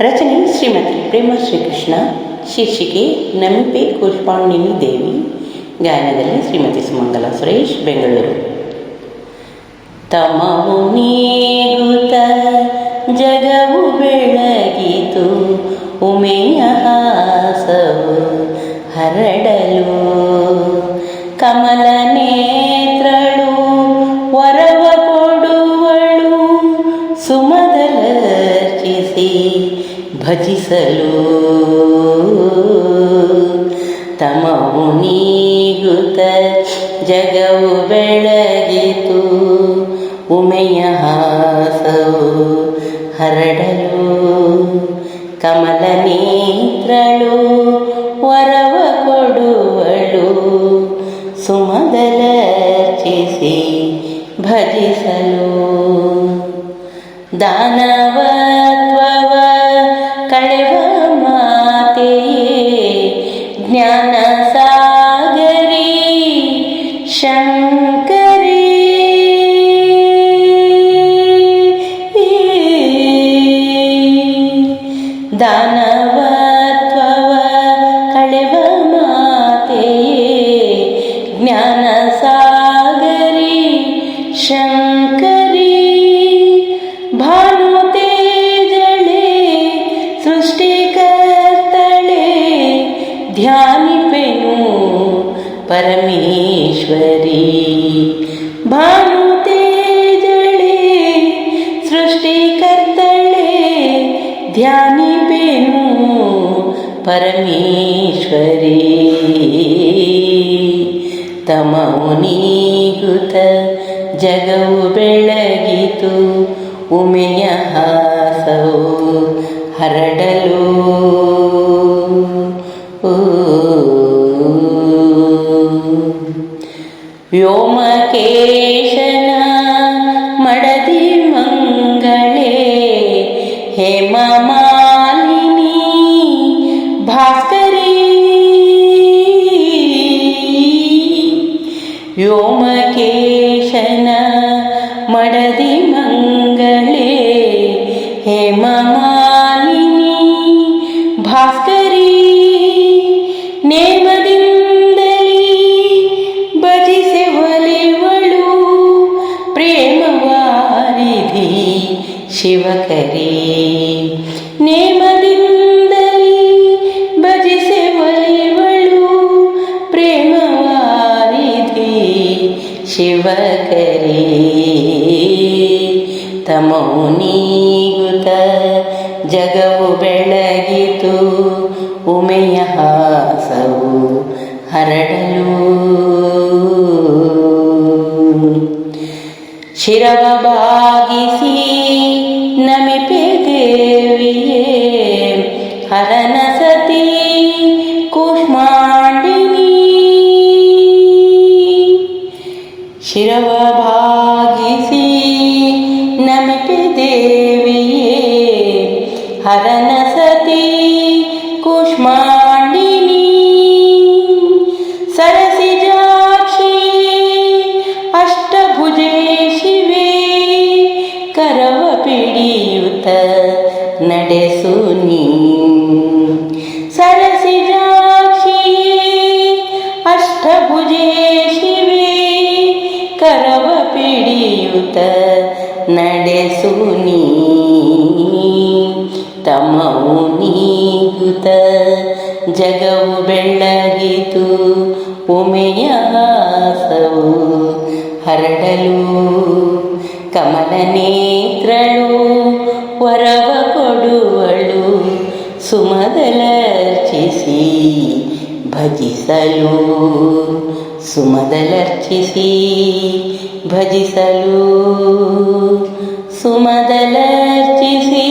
ರಚನೆ ಶ್ರೀಮತಿ ಪ್ರೇಮ ಶ್ರೀಕೃಷ್ಣ, ಶೀರ್ಷಿಕೆ ನಂಪೆ ಪುಷ್ಪಾಣಿನಿ ದೇವಿ, ಗಾಯನದಲ್ಲಿ ಶ್ರೀಮತಿ ಸುಮಂಗಲ ಸುರೇಶ್, ಬೆಂಗಳೂರು. ತಮವು ನೀಗುತ ಜಗವು ಬೆಳಗಿತು, ಉಮೆಯ ಹಾಸವು ಹರಡಲು. ಭಜಿಸಲು ತಮವು ನೀಗುತ್ತ ಜಗವು ಬೆಳಗಿತು. ಉಮೆಯ ಹಾಸವು ಹರಡಲು. ಕಮಲ ನೇತ್ರಳು ವರವ ಕೊಡುವಳು. ಸುಮದಲರ್ಚಿಸಿ ಭಜಿಸಲು. ದಾನವತ್ವವ calle ಪರಮೇಶ್ವರಿ. ಭಾನು ತೇಜಳೆ ಸೃಷ್ಟಿಕರ್ತಳೆ ಧ್ಯಾನಿಪೆನು ಪರಮೇಶ್ವರಿ. ತಮವು ನೀಗುತ ಜಗವು ಬೆಳಗಿತು ಉಮೆಯ ಹಾಸವು ಹರಡಲು. ವ್ಯೋಮಕೇಶನ ಮಡದಿ ಮಂಗಳೇ ಹೇಮ ಮಾಲಿನಿ ಭಾಸ್ಕರಿ. ವ್ಯೋಮಕೇಶನ ಶಿವಕರಿ ನೇಮದಿಂದಲೇ ಭಜಿಸೆ ಒಲಿವಳು ಪ್ರೇಮವಾರಿಧಿ ಶಿವಕರಿ. ತಮವು ನೀಗುತ್ತ ಜಗವು ಬೆಳಗಿತು, ಉಮೆಯ ಹಾಸವು ಹರಡಲು. ಶಿರವ ಬಾಗಿಸಿ नमिपे देविये। हर सती कुष्माण्डि शिरवभागि नमिप देव हरण सती ನಡೆಸು ನೀ. ಸರಸಿಜಾಕ್ಷಿ ಅಷ್ಟಭುಜೆ ಶಿವೆ, ಕರವ ಪಿಡಿಯುತ ನಡೆಸು ನೀ. ತಮವು ನೀಗುತ್ತ ಜಗವು ಬೆಳ್ಳಗಿತು, ಉಮೆಯ ಹಾಸವು ಹರಡಲು ಕಮಲ ನೇತ್ರಳು ವರವ ಸುಮದಲರ್ಚಿಸಿ ಭಜಿಸಲು ಸುಮದಲರ್ಚಿಸಿ ಭಜಿಸಲು ಸುಮದಲರ್ಚಿಸಿ